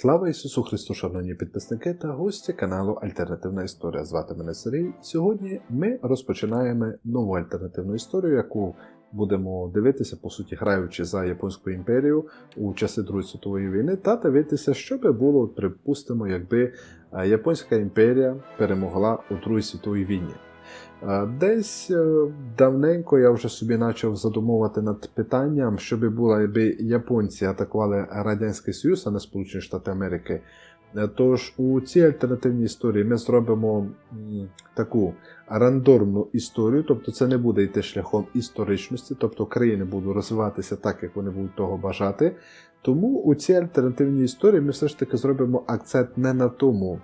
Слава Ісусу Христу, шановні підписники та гості каналу Альтернативна Історія. Звати мене Сергій. Сьогодні ми розпочинаємо нову альтернативну історію, яку будемо дивитися, по суті, граючи за Японську імперію у часи Другої світової війни, та дивитися, що би було, припустимо, якби е, Японська імперія перемогла у Другій світовій війні. Е, Десь е, давненько я вже собі почав задумувати над питанням, що би було, якби японці атакували Радянський Союз, а не Сполучені Штати Америки. Е, Тож у цій альтернативній історії ми зробимо таку рандомну історію, тобто це не буде йти шляхом історичності, тобто країни будуть розвиватися так, як вони будуть того бажати. Тому у цій альтернативній історії ми все ж таки зробимо акцент не на тому,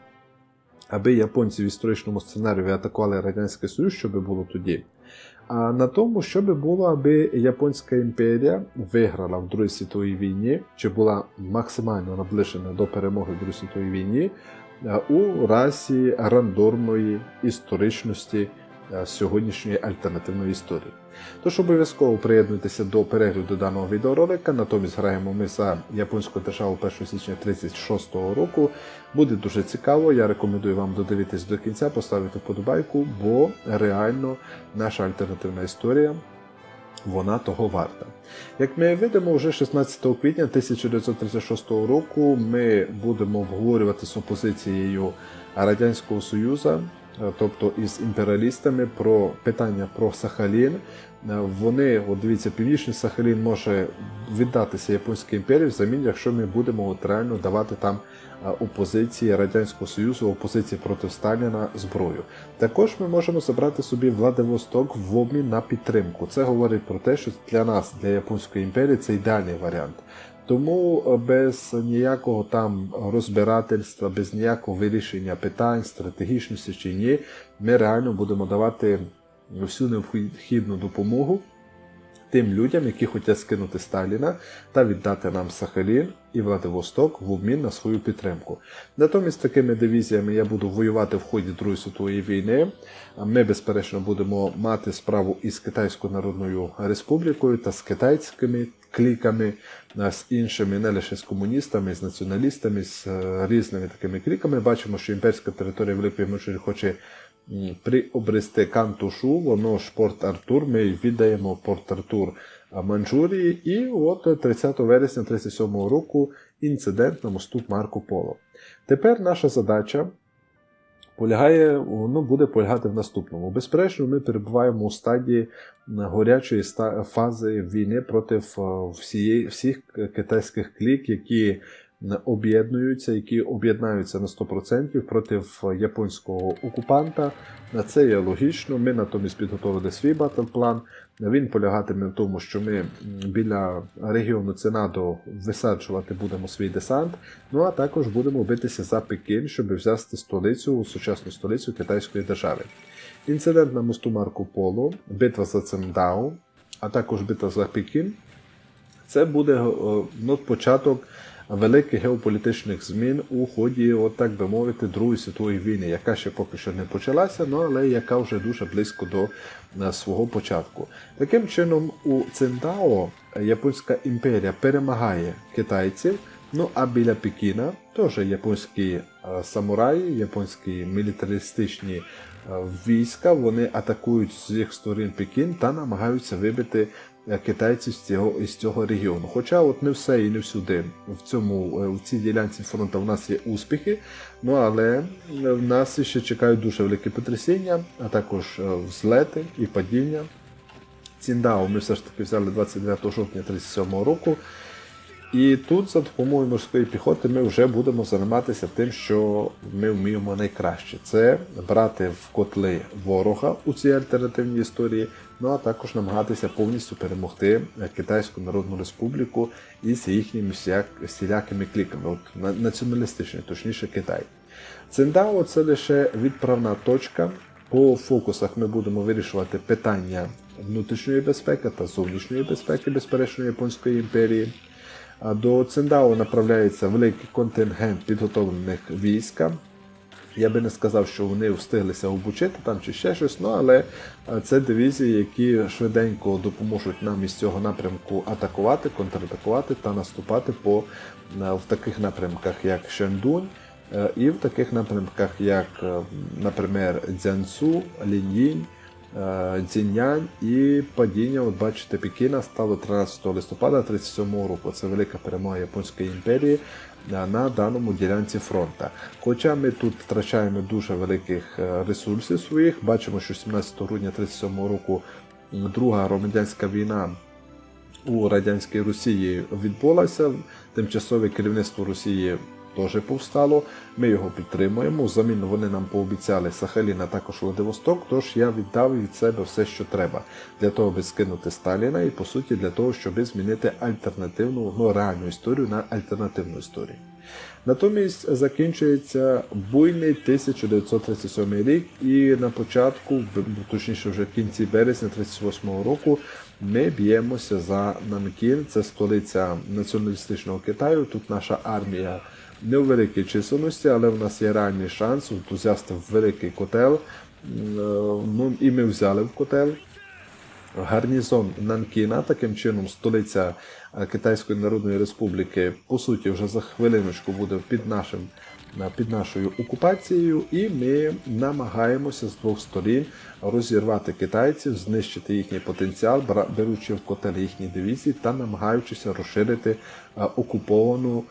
аби японці в історичному сценарії атакували Радянський Союз, що би було тоді. А на тому, що би було, аби Японська імперія виграла в Другій світовій війні, чи була максимально наближена до перемоги в Другій світовій війні е, у разі рандомної історичності сьогоднішньої альтернативної історії. Тож обов'язково приєднуйтеся до перегляду даного відеоролика. Натомість граємо ми за японську державу 1 січня 36 року. Буде дуже цікаво. Я рекомендую вам додивитись до кінця, поставити вподобайку, бо реально наша альтернативна історія. Вона того варта. Як ми видимо, вже 16 квітня 1936 року ми будемо обговорювати з опозицією Радянського Союзу, е, тобто із імперіалістами, про питання про Сахалін. Е, Вони, от дивіться, північний Сахалін може віддатися Японській імперії взамін, якщо ми будемо от реально давати там е, опозиції Радянського Союзу, опозиції проти Сталіна зброю. Також ми можемо забрати собі Владивосток в обмін на підтримку. Це говорить про те, що для нас, для Японської імперії, це ідеальний варіант. Тому е, без ніякого там розбирательства, без ніякого вирішення питань, стратегічності чи ні, ми реально будемо давати всю необхідну допомогу тим людям, які хочуть скинути Сталіна та віддати нам Сахалін і Владивосток в обмін на свою підтримку. Натомість такими дивізіями я буду воювати в ході Другої світової війни. Ми, безперечно, будемо мати справу із Китайською Народною Республікою та з китайськими кліками, з іншими, не лише з комуністами, з націоналістами, з е, різними такими кліками. Бачимо, що імперська територія Великої Мочері хоче приобрести Кантушу, воно ж Порт Артур. Ми віддаємо Порт Артур Манчжурії. І от 30 вересня 37 року інцидент на мосту Марко Поло. Тепер наша задача полягає, воно буде полягати в наступному. Безперечно, ми перебуваємо у стадії горячої фази війни проти е, всіх китайських клік, які об'єднуються, які об'єднаються на 100% проти японського окупанта. Це є логічно. Ми натомість підготовили свій батл-план. Він полягатиме в тому, що ми біля регіону Ценадо висаджувати будемо свій десант. Ну а також будемо битися за Пекін, щоб взяти столицю, сучасну столицю Китайської держави. Інцидент на мосту Марко Поло, битва за Циндао, а також битва за Пекін. Це буде е, ну, початок великих геополітичних змін у ході, от так би мовити, Другої світової війни, яка ще поки що не почалася, ну але яка вже дуже близько до е, свого початку. Таким чином, у Циндао Японська імперія перемагає китайців. Ну а біля Пекіна теж японські е, самураї, японські мілітаристичні е, війська, вони атакують з їх сторін Пекін та намагаються вибити китайців з цього, із цього регіону. Хоча от не все і не всюди в цьому е, в цій ділянці фронту в нас є успіхи, ну але е, в нас ще чекають дуже великі потрясіння, а також е, взлети і падіння. Ціндау ми все ж таки взяли 29 жовтня 1937 року. І тут за допомогою морської піхоти ми вже будемо займатися тим, що ми вміємо найкраще. Це брати в котли ворога у цій альтернативній історії, ну а також намагатися повністю перемогти Китайську Народну Республіку із їхніми всілякими кліками, от на- націоналістичні, точніше Китай. Циндао це лише відправна точка. По фокусах ми будемо вирішувати питання внутрішньої безпеки та зовнішньої безпеки, безперечно, Японської імперії. До Циндао направляється великий контингент підготовлених війська. Я би не сказав, що вони встиглися обучити там чи ще щось, ну але це дивізії, які швиденько допоможуть нам із цього напрямку атакувати, контратакувати та наступати по в таких напрямках, як Шендунь, е, і в таких напрямках, як, е, наприклад, Дзянцу, Ліньїнь, е, і падіння, от бачите, Пекіна стало 13 листопада 37 року. Це велика перемога Японської імперії е, на даному ділянці фронта. Хоча ми тут втрачаємо дуже великих е, ресурсів своїх, бачимо, що 17 грудня 37 року друга громадянська війна у радянській Росії відбулася. Тимчасове керівництво Росії теж повстало. Ми його підтримуємо. Взамін вони нам пообіцяли Сахалін, а також Владивосток. Тож я віддав від себе все, що треба для того, аби скинути Сталіна, і по суті для того, щоб змінити альтернативну ну, реальну історію на альтернативну історію. Натомість закінчується буйний 1937 рік, і на початку, точніше вже в кінці березня 1938 року, ми б'ємося за Нанкін, це столиця націоналістичного Китаю. Тут наша армія не у великій чисельності, але в нас є реальний шанс взяти в великий котел. Ну і ми взяли в котел гарнізон Нанкіна, таким чином столиця Китайської Народної Республіки, по суті, вже за хвилиночку буде під нашим. Під нашою окупацією, і ми намагаємося з двох сторін розірвати китайців, знищити їхній потенціал, беручи в котел їхні дивізії та намагаючися розширити е, окуповану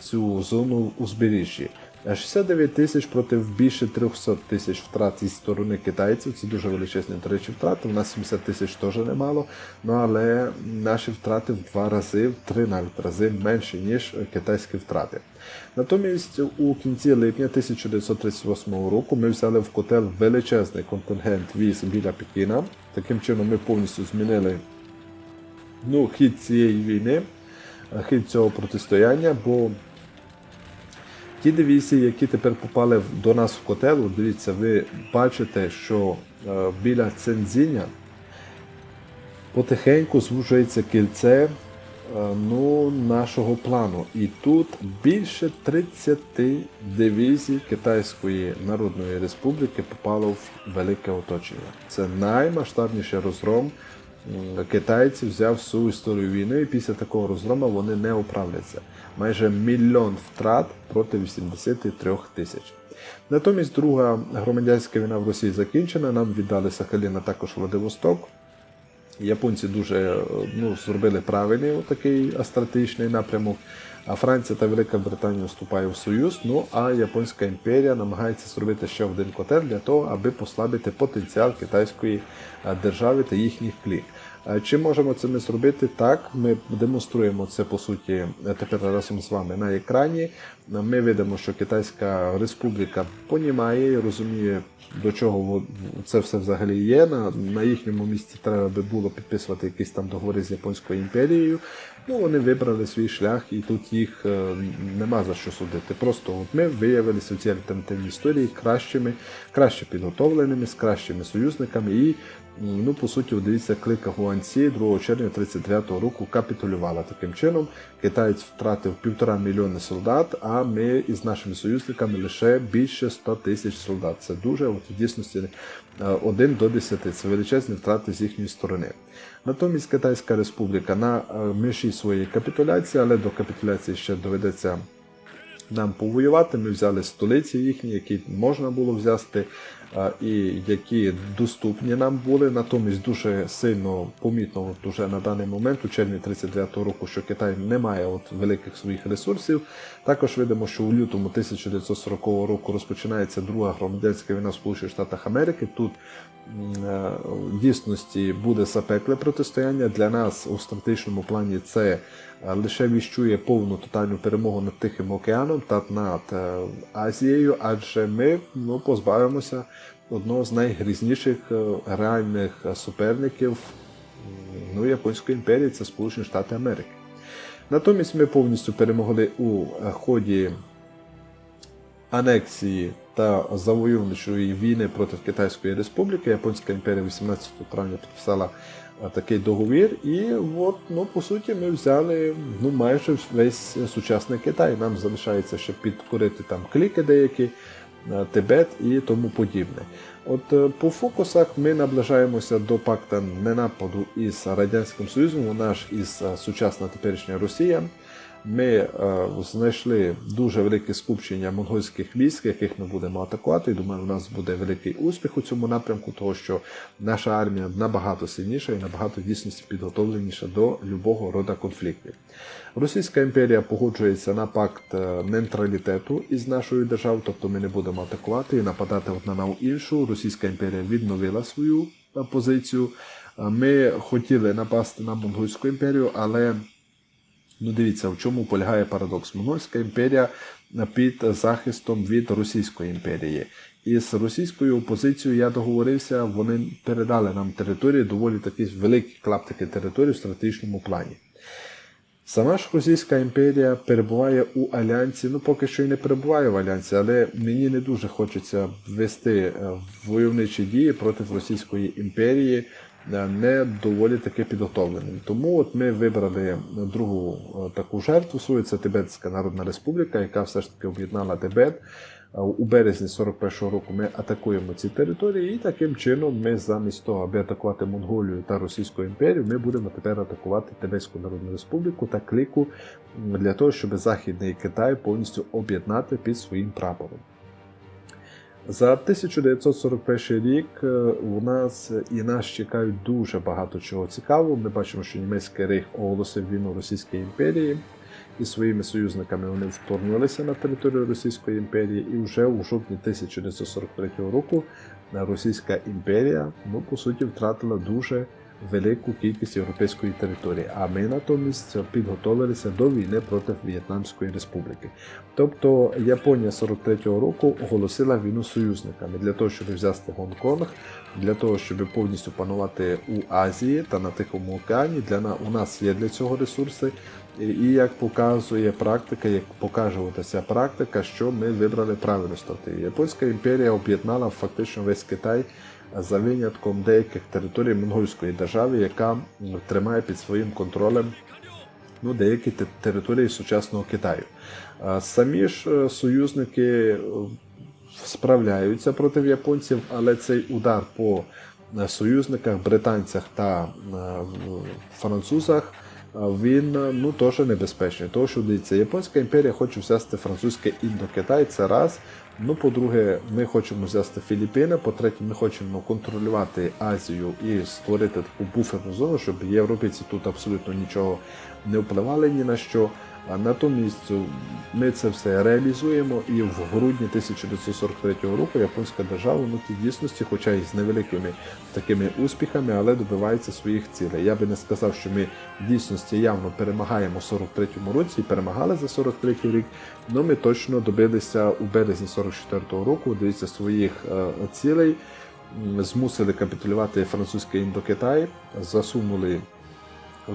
цю зону узбережжі. Е, 69 тисяч проти більше 300 тисяч втрат зі сторони китайців. Це дуже величезні, до речі, втрати. У нас 70 тисяч теж немало. Ну але наші втрати в два рази, в три навіть рази менші, ніж е, китайські втрати. Натомість у кінці липня 1938 року ми взяли в котел величезний контингент військ біля Пекіна. Таким чином ми повністю змінили ну, хід цієї війни, е, хід цього протистояння, бо Ті дивізії, які тепер попали до нас в котел, дивіться, ви бачите, що е, біля Цензіня потихеньку звужується кільце е, ну, нашого плану. І тут більше 30 дивізій Китайської Народної Республіки попало в велике оточення. Це наймасштабніший розгром. М, Китайці взяв всю історію війни, і після такого розгрому вони не управляться. Майже мільйон втрат проти 83 тисяч. Натомість друга громадянська війна в Росії закінчена. Нам віддали Сахаліна також Владивосток. Японці дуже е, ну, зробили правильний такий стратегічний напрямок. А Франція та Велика Британія вступає в Союз. Ну а Японська імперія намагається зробити ще один котел для того, аби послабити потенціал китайської держави та їхніх клік. Е, Чи можемо це ми зробити? Так, ми демонструємо це по суті тепер разом з вами на екрані. Е, Ми видимо, що Китайська Республіка понімає і розуміє, до чого це все взагалі є. На, на їхньому місці треба би було підписувати якісь там договори з Японською імперією. Ну, вони вибрали свій шлях, і тут їх е, нема за що судити. Просто от ми виявилися в цій альтернативній історії кращими, краще підготовленими, з кращими союзниками. І, ну, по суті, дивіться, клика Гуанці 2 червня 39 року капітулювала. Таким чином, китаєць втратив півтора мільйони солдат, а ми із нашими союзниками лише більше 100 тисяч солдат. Це дуже от, в дійсності 1 до 10. Це величезні втрати з їхньої сторони. Натомість Китайська Республіка на е, межі своєї капітуляції, але до капітуляції ще доведеться нам повоювати. Ми взяли столиці їхні, які можна було взяти, і які доступні нам були. Натомість дуже сильно помітно от уже на даний момент, у червні 39-го року, що Китай не має от великих своїх ресурсів. Також видимо, що у лютому 1940 року розпочинається друга громадянська війна в Сполучених Штатах Америки. Тут е, в дійсності буде запекле протистояння. Для нас у стратегічному плані це е, лише віщує повну тотальну перемогу над Тихим океаном та над е, Азією, адже ми ну, позбавимося одного з найгрізніших е, реальних е, суперників ну, Японської імперії це Сполучені Штати Америки. Натомість ми повністю перемогли у е, ході анексії та завойовничої війни проти Китайської Республіки. Японська імперія 18 травня підписала такий договір, і от, ну, по суті, ми взяли ну, майже весь сучасний Китай. Нам залишається ще підкорити там кліки деякі. Е, Тибет і тому подібне. От е, по фокусах ми наближаємося до пакта ненападу із Радянським Союзом, вона ж із е, сучасна теперішня Росія. Ми е, знайшли дуже велике скупчення монгольських військ, яких ми будемо атакувати. І думаю, у нас буде великий успіх у цьому напрямку, того що наша армія набагато сильніша і набагато в дійсності підготовленіша до любого роду конфліктів. Російська імперія погоджується на пакт е, нейтралітету із нашою державою, тобто ми не будемо атакувати і нападати одна на іншу. Російська імперія відновила свою е, позицію. Ми хотіли напасти на Монгольську імперію, але Ну, дивіться, в чому полягає парадокс. Монгольська імперія під захистом від Російської імперії. І з російською опозицією я договорився, вони передали нам території, доволі такі великі клаптики території в стратегічному плані. Сама ж Російська імперія перебуває у Альянсі, ну поки що і не перебуває в Альянсі, але мені не дуже хочеться ввести е, войовничі дії проти Російської імперії, не доволі таки підготовленим. Тому от ми вибрали другу е, таку жертву свою, це Тибетська Народна Республіка, яка все ж таки об'єднала Тибет. Е, У березні 41-го року ми атакуємо ці території, і таким чином ми замість того, аби атакувати Монголію та Російську імперію, ми будемо тепер атакувати Тибетську Народну Республіку та кліку для того, щоб Західний Китай повністю об'єднати під своїм прапором. За 1941 рік е, у нас і нас чекають дуже багато чого цікавого. Ми бачимо, що німецький рейх оголосив війну Російській імперії, і своїми союзниками вони вторгнулися на територію Російської імперії. І вже у жовтні 1943 року Російська імперія, ну по суті, втратила дуже велику кількість європейської території. А ми натомість підготовилися до війни проти В'єтнамської республіки. Тобто Японія 43-го року оголосила війну союзниками для того, щоб взяти Гонконг, для того, щоб повністю панувати у Азії та на Тихому океані. Для на у нас є для цього ресурси. І як показує практика, як покаже ця практика, що ми вибрали правильну стратегію. Японська імперія об'єднала фактично весь Китай за винятком деяких територій монгольської держави, яка тримає під своїм контролем ну, деякі території сучасного Китаю. Самі ж е, союзники е, справляються проти японців, але цей удар по е, союзниках, британцях та французах. Він е, ну теж небезпечний. Тому що дивіться, Японська імперія хоче взяти французьке індокитай, це раз. Ну, по-друге, ми хочемо взяти Філіппіни. По-третє, ми хочемо контролювати Азію і створити таку буферну зону, щоб європейці тут абсолютно нічого не впливали ні на що. А натомість ми це все реалізуємо, і в грудні 1943 року японська держава ну, в дійсності, хоча і з невеликими такими успіхами, але добивається своїх цілей. Я би не сказав, що ми в дійсності явно перемагаємо в 43-му році і перемагали за 43-й рік. але ми точно добилися у березні 44-го року, дивіться, своїх е, цілей. Змусили капітулювати французький індокитай, засунули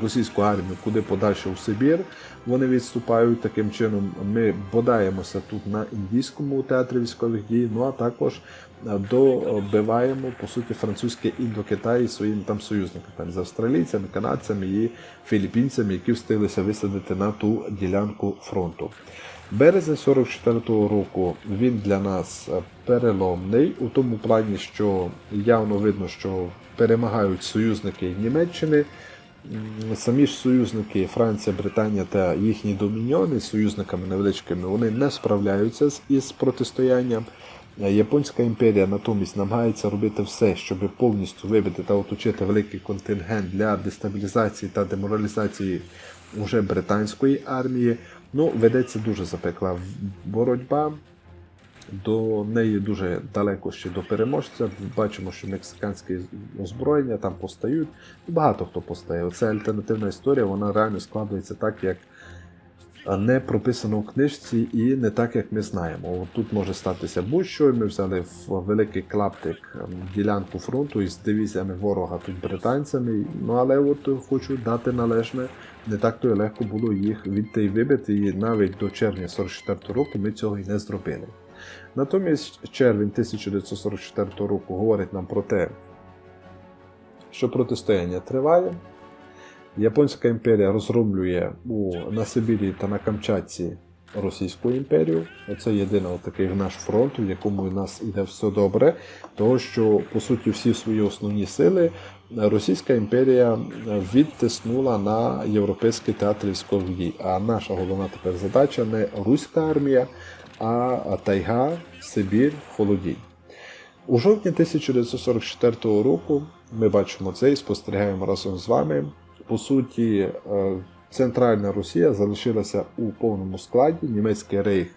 російську армію куди подальше у Сибір. Вони відступають таким чином. Ми бодаємося тут на індійському театрі військових дій. Ну а також е, добиваємо по суті французьке індокитай своїм там союзникам там, з австралійцями, канадцями і філіппінцями, які встиглися висадити на ту ділянку фронту. Березень 44-го року він для нас е, переломний у тому плані, що явно видно, що перемагають союзники Німеччини. Самі ж союзники Франція, Британія та їхні домініони з союзниками невеличкими вони не справляються із протистоянням. Е, Японська імперія натомість намагається робити все, щоб повністю вибити та оточити великий контингент для дестабілізації та деморалізації уже британської армії. Ну, ведеться дуже запекла боротьба. До неї дуже далеко ще до переможця. Бачимо, що мексиканське озброєння там постають. Багато хто постає. Це альтернативна історія, вона реально складається так, як не прописано в книжці, і не так, як ми знаємо. От тут може статися будь-що. Ми взяли в великий клаптик ем, ділянку фронту із дивізіями ворога, тут британцями. Ну але от хочу дати належне, не так то й легко було їх відти і вибити. І навіть до червня 44 року ми цього і не зробили. Натомість червень 1944 року говорить нам про те, що протистояння триває. Японська імперія розроблює у, на Сибірі та на Камчатці Російську імперію. Це єдиний такий наш фронт, в якому у нас іде все добре, тому що по суті всі свої основні сили Російська імперія відтиснула на європейський театр військових дій. А наша головна тепер задача не руська армія, а Тайга, Сибір, Холодій. У жовтні 1944 року ми бачимо це і спостерігаємо разом з вами. По суті, е, Центральна Росія залишилася у повному складі. Німецький рейх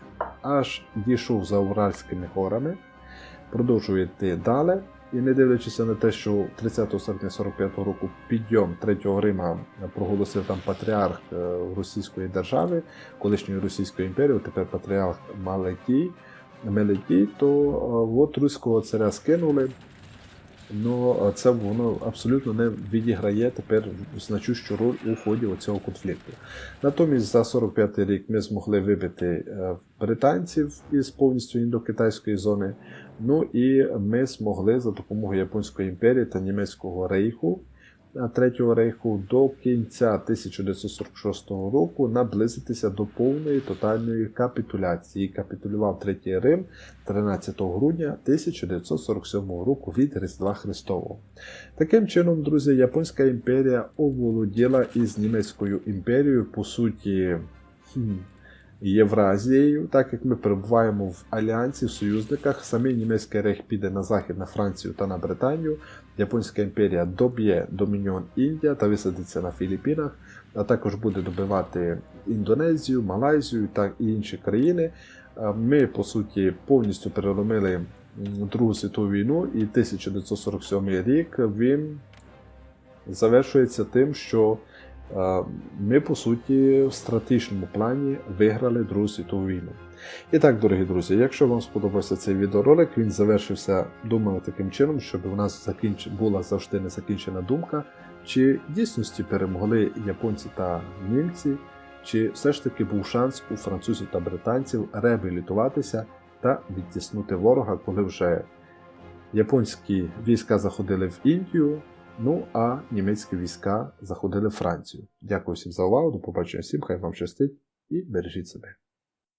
аж дійшов за Уральськими горами, продовжує йти далі. І не дивлячись на те, що 30 серпня 45 року підйом Третього Рима проголосив там патріарх е, Російської держави, колишньої Російської імперії, тепер патріарх Малекій, Мелетій, то е, от руського царя скинули. Ну, це воно абсолютно не відіграє тепер значущу роль у ході цього конфлікту. Натомість за 45 рік ми змогли вибити е, британців із повністю індокитайської зони. Ну і ми змогли за допомогою Японської імперії та німецького рейху. Третього рейху до кінця 1946 року наблизитися до повної тотальної капітуляції. Капітулював Третій Рим 13 грудня 1947 року від Різдва Христового. Таким чином, друзі, Японська імперія оволоділа із Німецькою імперією, по суті. Євразією, так як ми перебуваємо в альянсі, в союзниках, самий німецький рейх піде на захід, на Францію та на Британію. Японська імперія доб'є Домініон Індія та висадиться на Філіппінах, а також буде добивати Індонезію, Малайзію та інші країни. Ми, по суті, повністю переломили Другу світову війну, і 1947 рік він завершується тим, що ми, по суті, в стратегічному плані виграли Другу світову війну. І так, дорогі друзі, якщо вам сподобався цей відеоролик, він завершився, думаю, таким чином, щоб у нас закінч... була завжди незакінчена думка, чи в дійсності перемогли японці та німці, чи все ж таки був шанс у французів та британців реабілітуватися та відтіснути ворога, коли вже японські війська заходили в Індію. Ну а німецькі війська заходили в Францію. Дякую всім за увагу. До побачення всім, хай вам щастить і бережіть себе.